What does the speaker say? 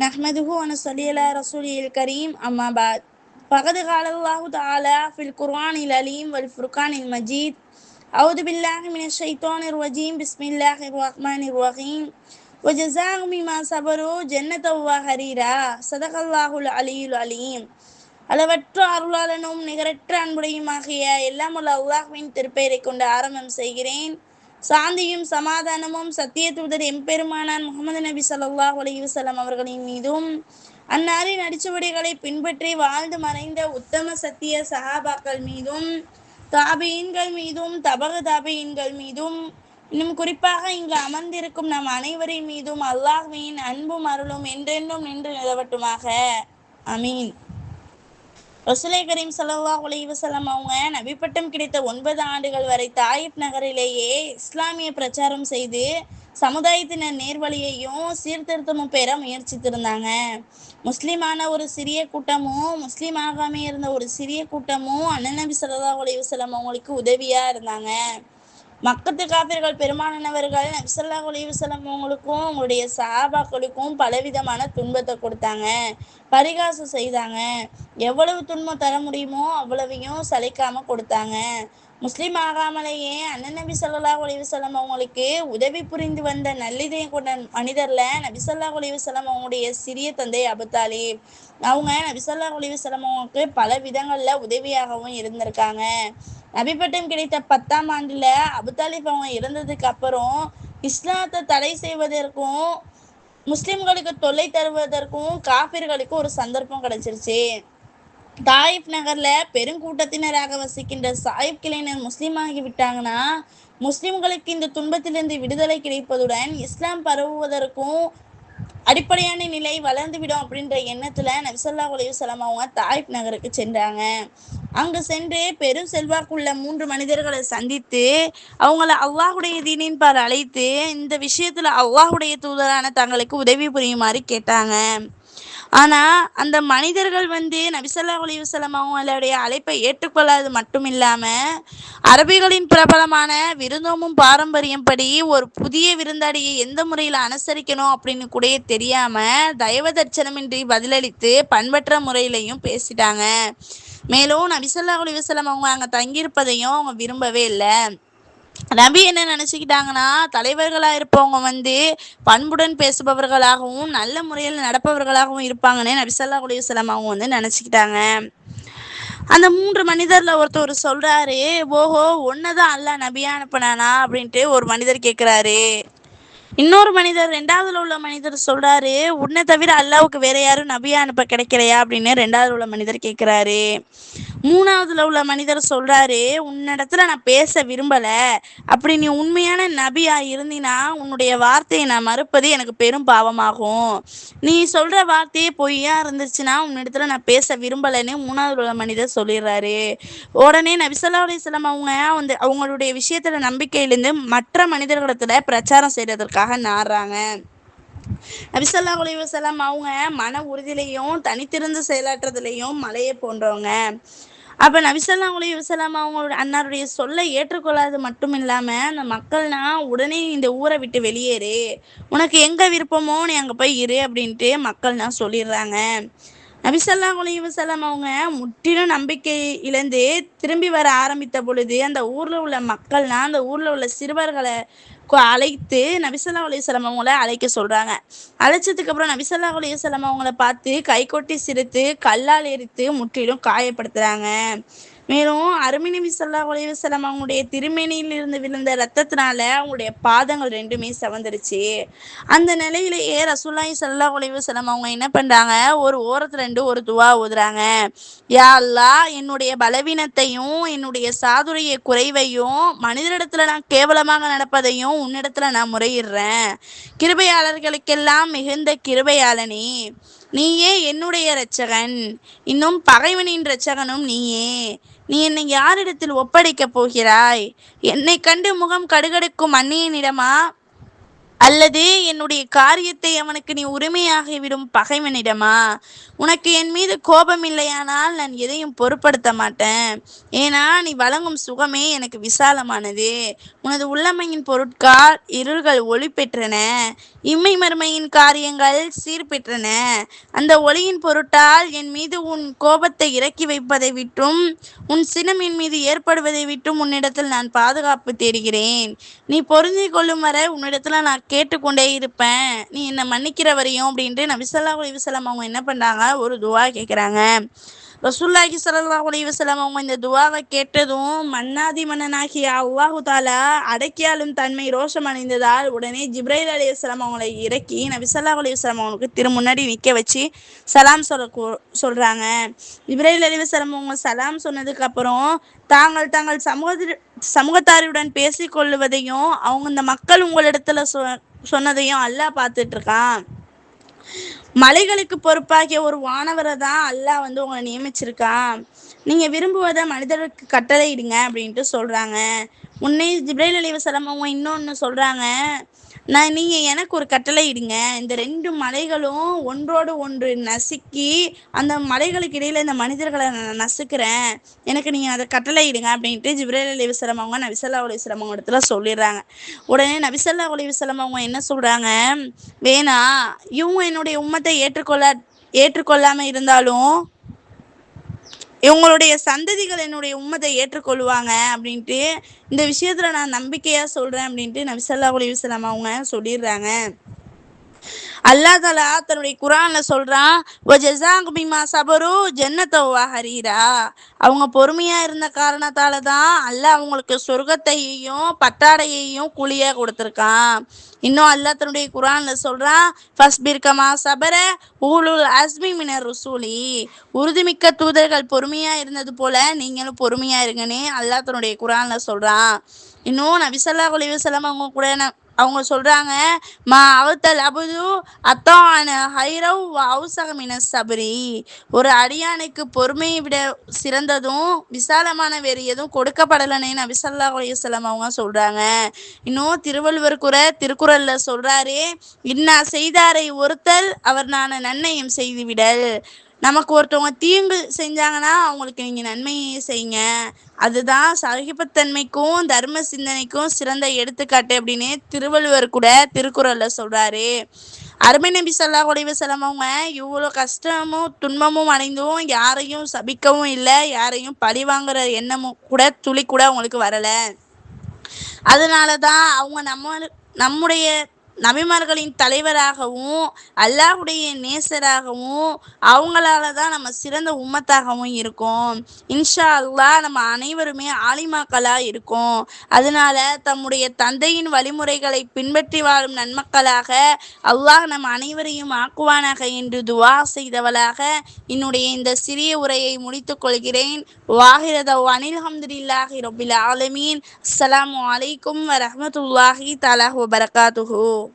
نحمده ونصلي على رسوله الكريم أما بعد فقد قال الله تعالى في القرآن العليم والفرقان المجيد أعوذ بالله من الشيطان الرجيم بسم الله الرحمن الرحيم وجزاهم بما صبروا جنة وحريرا صدق الله العلي العليم அளவற்ற அருளாளனும் நிகரற்ற அன்புடையுமாகிய எல்லாம் உள்ள அல்லாஹ்வின் திருப்பெயரை கொண்டு ஆரம்பம் செய்கிறேன் சாந்தியும் சமாதானமும் சத்திய தூதர் எம்பெருமானான் முகமது நபி சல்லாஹ் அலைஹி அவர்களின் மீதும் அன்னாரின் அடிச்சுவடிகளை பின்பற்றி வாழ்ந்து மறைந்த உத்தம சத்திய சஹாபாக்கள் மீதும் தாபியின்கள் மீதும் தபக தாபியின்கள் மீதும் இன்னும் குறிப்பாக இங்கு அமர்ந்திருக்கும் நம் அனைவரின் மீதும் அல்லாஹ்வின் அன்பும் அருளும் என்றென்றும் நின்று நிலவட்டுமாக. அமீன் ரசுலை கரீம் செலவா அலைஹி வஸல்லம் அவங்க நபிப்பட்டம் கிடைத்த ஒன்பது ஆண்டுகள் வரை தாயிப் நகரிலேயே இஸ்லாமிய பிரச்சாரம் செய்து சமுதாயத்தினர் நேர்வழியையும் சீர்திருத்தமும் பெற முயற்சித்திருந்தாங்க. முஸ்லிமான ஒரு சிறிய கூட்டமும் முஸ்லீம் ஆகாமே இருந்த ஒரு சிறிய கூட்டமும் அண்ணன் நபி ஸல்லல்லாஹு அலைஹி அவங்களுக்கு உதவியா இருந்தாங்க. மக்கத்து காபிர்கள் பெருமானவர்கள் நபிசல்லாஹ் அலைவசலம் உங்களுக்கும் உங்களுடைய சஹாபாக்களுக்கும் பலவிதமான துன்பத்தை கொடுத்தாங்க. பரிகாசம் செய்தாங்க. எவ்வளவு துன்பம் தர முடியுமோ அவ்வளவையும் சளைக்காம கொடுத்தாங்க. முஸ்லீம் ஆகாமலேயே அண்ணன் நபி ஸல்லல்லாஹு அலைஹி அவங்களுக்கு உதவி புரிந்து வந்த நல்லிதயம் கொண்ட மனிதர்ல நபிசல்லா அலைஹி அவங்களுடைய சிறிய தந்தை அபுத்தாலி அவங்க நபிசல்லா அலைஹி அவங்களுக்கு பல விதங்கள்ல உதவியாகவும் இருந்திருக்காங்க. நபிப்பட்டம் கிடைத்த பத்தாம் ஆண்டுல அபுத்தாலிப் அவங்க இறந்ததுக்கு அப்புறம் இஸ்லாத்தை தடை செய்வதற்கும் முஸ்லிம்களுக்கு தொல்லை தருவதற்கும் காபிர்களுக்கு ஒரு சந்தர்ப்பம் கிடைச்சிருச்சு. தாயிப் நகர்ல பெருங்கூட்டத்தினராக வசிக்கின்ற சாயிப் கிளைஞர் முஸ்லீம் ஆகி விட்டாங்கன்னா முஸ்லிம்களுக்கு இந்த துன்பத்திலிருந்து விடுதலை கிடைப்பதுடன் இஸ்லாம் பரவுவதற்கும் அடிப்படையான நிலை வளர்ந்துவிடும் அப்படின்ற எண்ணத்துல நபிசல்லா அலையுசலாம் அவங்க தாயிப் நகருக்கு சென்றாங்க. அங்கு சென்று பெரும் செல்வாக்குள்ள மூன்று மனிதர்களை சந்தித்து அவங்கள அல்லாஹுடைய தீனின் பார் அழைத்து இந்த விஷயத்துல அல்லாஹுடைய தூதரான தங்களுக்கு உதவி புரியுமாறு கேட்டாங்க. ஆனா அந்த மனிதர்கள் வந்து நபிசல்லா அலையுசலம் அவங்களுடைய அழைப்பை ஏற்றுக்கொள்ளாது மட்டும் இல்லாம அரபிகளின் பிரபலமான விருந்தோமும் பாரம்பரியம் படி ஒரு புதிய விருந்தாடியை எந்த முறையில் அனுசரிக்கணும் அப்படின்னு கூட தெரியாம தயவ தட்சணமின்றி பதிலளித்து பண்பற்ற முறையிலையும் பேசிட்டாங்க. மேலும் நபிசல்லா அலிவசலம் அவங்க அங்க தங்கியிருப்பதையும் அவங்க விரும்பவே இல்லை. நபி என்ன நினச்சிக்கிட்டாங்கன்னா தலைவர்களாக இருப்பவங்க வந்து பண்புடன் பேசுபவர்களாகவும் நல்ல முறையில் நடப்பவர்களாகவும் இருப்பாங்கன்னு நபிசல்லா அலையுசலாம் அவங்க வந்து நினச்சிக்கிட்டாங்க. அந்த மூன்று மனிதர்ல ஒருத்தர் சொல்றாரு ஓஹோ ஒன்னதான் அல்ல நபியா அனுப்பினானா அப்படின்ட்டு ஒரு மனிதர் கேட்குறாரு இன்னொரு மனிதர் ரெண்டாவதுல உள்ள மனிதர் சொல்றாரு உன்னை தவிர அல்லாவுக்கு வேற யாரும் நபியா அனுப்ப கிடைக்கலையா அப்படின்னு ரெண்டாவதுல உள்ள மனிதர் கேட்குறாரு மூணாவதுல உள்ள மனிதர் சொல்றாரு உன்னிடத்துல நான் பேச விரும்பல. அப்படி நீ உண்மையான நபியா இருந்தினா உன்னுடைய வார்த்தையை நான் மறுப்பது எனக்கு பெரும் பாவமாகும். நீ சொல்ற வார்த்தையே பொய்யா இருந்துச்சுன்னா உன்னிடத்துல நான் பேச விரும்பலைன்னு மூணாவது உள்ள மனிதர் சொல்லிடுறாரு. உடனே நபிசல்லா அலிஸ்லாம் அவங்க வந்து அவங்களுடைய விஷயத்துல நம்பிக்கையிலிருந்து மற்ற மனிதர்களிடத்துல பிரச்சாரம் செய்யறதற்காக நாடுறாங்க. நபிசல்லா அலிவசலாம் அவங்க மன உறுதியிலையும் தனித்திருந்து செயலாற்றுறதுலையும் மலையை போன்றவங்க. அப்ப நபிசல்லாங்களையும் அலைவசல்லாம் அவங்களோட அன்னாருடைய சொல்லை ஏற்றுக்கொள்ளாது மட்டும் இல்லாம அந்த மக்கள்னா உடனே இந்த ஊரை விட்டு வெளியேறு. உனக்கு எங்க விருப்பமோ நீ அங்க போய் இரு அப்படின்ட்டு மக்கள்னா சொல்லிடுறாங்க. நபிசல்லா அலைவசல்லாம் அவங்க முற்றிலும் நம்பிக்கை இழந்து திரும்பி வர ஆரம்பித்த பொழுது அந்த ஊரில் உள்ள மக்கள்னா அந்த ஊரில் உள்ள சிறுவர்களை அழைத்து நபிசல்லா அலையம் அவங்கள அழைக்க சொல்கிறாங்க அழைச்சதுக்கு அப்புறம் நபிசல்லா அலையம் அவங்கள பார்த்து கை கொட்டி சிரித்து கல்லால் எரித்து முற்றிலும் காயப்படுத்துகிறாங்க மேலும் அருமை நபி சொல்லா அவங்களுடைய திருமேனியில் இருந்து விழுந்த ரத்தத்தினால அவங்களுடைய பாதங்கள் ரெண்டுமே செவந்துருச்சு. அந்த நிலையிலேயே ரசூல்லாய் சல்லா அலைவசலம் அவங்க என்ன பண்றாங்க? ஒரு ஓரத்துல ரெண்டு ஒரு துவா ஊதுறாங்க. யா அல்லா என்னுடைய பலவீனத்தையும் என்னுடைய சாதுரிய குறைவையும் மனிதரிடத்துல நான் கேவலமாக நடப்பதையும் உன்னிடத்துல நான் முறையிடுறேன். கிருபையாளர்களுக்கெல்லாம் மிகுந்த கிருபையாளனே நீயே என்னுடைய இரட்சகன். இன்னும் பகைவனின் இரட்சகனும் நீயே. நீ என்னை யாரிடத்தில் ஒப்படைக்கப் போகிறாய்? என்னை கண்டு முகம் கடுகடுக்கும் அந்நியனிடமா அல்லது என்னுடைய காரியத்தை அவனுக்கு நீ உரிமையாகிவிடும் பகைவனிடமா? உனக்கு என் மீது கோபம் இல்லையானால் நான் எதையும் பொருட்படுத்த மாட்டேன். ஏன்னா நீ வழங்கும் சுகமே எனக்கு விசாலமானது. உனது உள்ளமையின் பொருட்கால் இருள்கள் ஒளி பெற்றன. இம்மை மறுமையின் காரியங்கள் சீர்பெற்றன அந்த ஒளியின் பொருட்டால் என் மீது உன் கோபத்தை இறக்கி வைப்பதை விட்டும் உன் சினம் என் மீது ஏற்படுவதை விட்டும் உன்னிடத்தில் நான் பாதுகாப்பு தேடுகிறேன். நீ பொருந்தி கொள்ளும் வரை உன்னிடத்தில் நான் கேட்டுக்கொண்டே இருப்பேன். நீ என்னை மன்னிக்கிற வரையும் அப்படின்ட்டு நபிசல்லா அலிவசலம் அவங்க என்ன பண்ணுறாங்க ஒரு துவா கேட்குறாங்க ரசூல்லாஹி ஸல்லல்லாஹு அலைஹி வஸல்லம் அவங்க இந்த துவாவை கேட்டதும் மன்னாதி மன்னனாகிய அல்லாஹு தாலா அடக்கியாலும் தன்மை ரோஷம் அடைந்ததால் உடனே ஜிப்ரைல் அலைஹிஸ்ஸலாம் அவங்களை இறக்கி நபி ஸல்லல்லாஹு அலைஹி அவங்களுக்கு திரு முன்னாடி நிற்க வச்சு சலாம் சொல்ல கூ- சொல்றாங்க. ஜிப்ரைல் அலைஹிஸ்ஸலாம் அவங்க சலாம் சொன்னதுக்கு அப்புறம் தாங்கள் தங்கள் சமூக சமூகத்தாருடன் பேசிக்கொள்ளுவதையும் அவங்க இந்த மக்கள் உங்களிடத்துல சொ சொன்னதையும் அல்லாஹ் பார்த்துட்ருக்கான் மலைகளுக்கு பொறுப்பாகிய ஒரு வானவரை தான் அல்லாஹ் வந்து உங்களை நியமிச்சிருக்கான். நீங்க விரும்புவதை மனிதருக்கு கட்டளையிடுங்க அப்படின்ட்டு சொல்றாங்க. உன்னை ஜிப்ரைல் அலி வசலம் அவங்க இன்னொன்னு சொல்றாங்க. நான் நீங்க எனக்கு ஒரு கட்டளை இடுங்க. இந்த ரெண்டு மலைகளும் ஒன்றோடு ஒன்று நசுக்கி அந்த மலைகளுக்கு இடையில இந்த மனிதர்களை நான் நசுக்கிறேன். எனக்கு நீங்க அதை கட்டளை இடுங்க அப்படின்ட்டு ஜிப்ரேல் அலி வசலம் அவங்க நபிசல்லா அலி வசலம் அவங்க இடத்துல சொல்லிடுறாங்க. உடனே நபிசல்லா அலி வசலம் அவங்க என்ன சொல்றாங்க? வேணா இவங்க என்னுடைய உம்மத்தை ஏற்றுக்கொள்ள ஏற்றுக்கொள்ளாம இருந்தாலும் இவங்களுடைய சந்ததிகள் என்னுடைய உம்மத்தை ஏற்றுக்கொள்வாங்க அப்படின்ட்டு இந்த விஷயத்துல நான் நம்பிக்கையா சொல்றேன் அப்படின்ட்டு நபிசல்லா அலிவசலாம் அவங்க சொல்லிடுறாங்க. அல்லா தலா தன்னுடைய குரான்ல சொல்றான் "வஜஸாகும் பிமா சபரு ஜன்னத்தவா ஹரீரா அவங்க பொறுமையா இருந்த காரணத்தால தான் அல்லாஹ் அவங்களுக்கு சொர்க்கத்தையும் பட்டாடையையும் கூலியா கொடுத்துருக்கான். இன்னும் அல்லாஹ் தன்னுடைய குரான்ல சொல்றான் ஃபஸ்பிர் கமா சபர ஊலுல் அஸ்மி மினர் ருசூலி. உறுதிமிக்க தூதர்கள் பொறுமையா இருந்தது போல நீங்களும் பொறுமையா இருங்கன்னு அல்லாஹ் தன்னுடைய குரான்ல சொல்றான். இன்னும் நபிசல்லா அலைவசலம் அவங்க கூட அவங்க சொல்றாங்க மா அவத்தல் அபுது அத்தான ஹைரவ் அவுசகமின சபரி. ஒரு அடியானுக்கு பொறுமையை விட சிறந்ததும் விசாலமான வேறு எதுவும் கொடுக்கப்படலைன்னு நபிசல்லா அலையுசல்லாம் அவங்க சொல்றாங்க. இன்னும் திருவள்ளுவர் குற திருக்குறள்ல சொல்றாரு இன்னா செய்தாரை ஒருத்தல் அவர் நான் நன்னயம் செய்துவிடல் நமக்கு ஒருத்தவங்க தீங்கு செஞ்சாங்கன்னா அவங்களுக்கு நீங்க நன்மையை செய்யுங்க. அதுதான் சகிப்புத்தன்மைக்கும் தர்ம சிந்தனைக்கும் சிறந்த எடுத்துக்காட்டு அப்படின்னு திருவள்ளுவர் கூட திருக்குறள்ல சொல்றாரு. அருமை நபி சொல்லா அலைஹி வஸல்லம் அவங்க இவ்வளோ கஷ்டமும் துன்பமும் அடைந்தும் யாரையும் சபிக்கவும் இல்லை யாரையும் பழி வாங்குற எண்ணமும் கூட துளி கூட அவங்களுக்கு வரல. அதனால தான் அவங்க நம்ம நம்முடைய நபிமார்களின் தலைவராகவும் அல்லாஹுடைய நேசராகவும் அவங்களால தான் நம்ம சிறந்த உம்மத்தாகவும் இருக்கோம். இன்ஷா அல்லாஹ் நம்ம அனைவருமே ஆலிமாக்களா இருக்கோம். அதனால தம்முடைய தந்தையின் வழிமுறைகளை பின்பற்றி வாழும் நன்மக்களாக அல்லாஹ் நம் அனைவரையும் ஆக்குவானாக என்று துவா செய்தவளாக என்னுடைய இந்த சிறிய உரையை முடித்துக் கொள்கிறேன். வாகிரத அனில் ஹம்துலில்லாஹி ரபில் ஆலமீன். அஸ்லாம் அலைக்கும் வரமத்துல்லாஹி தலாஹ் வபரகாத்துஹூ.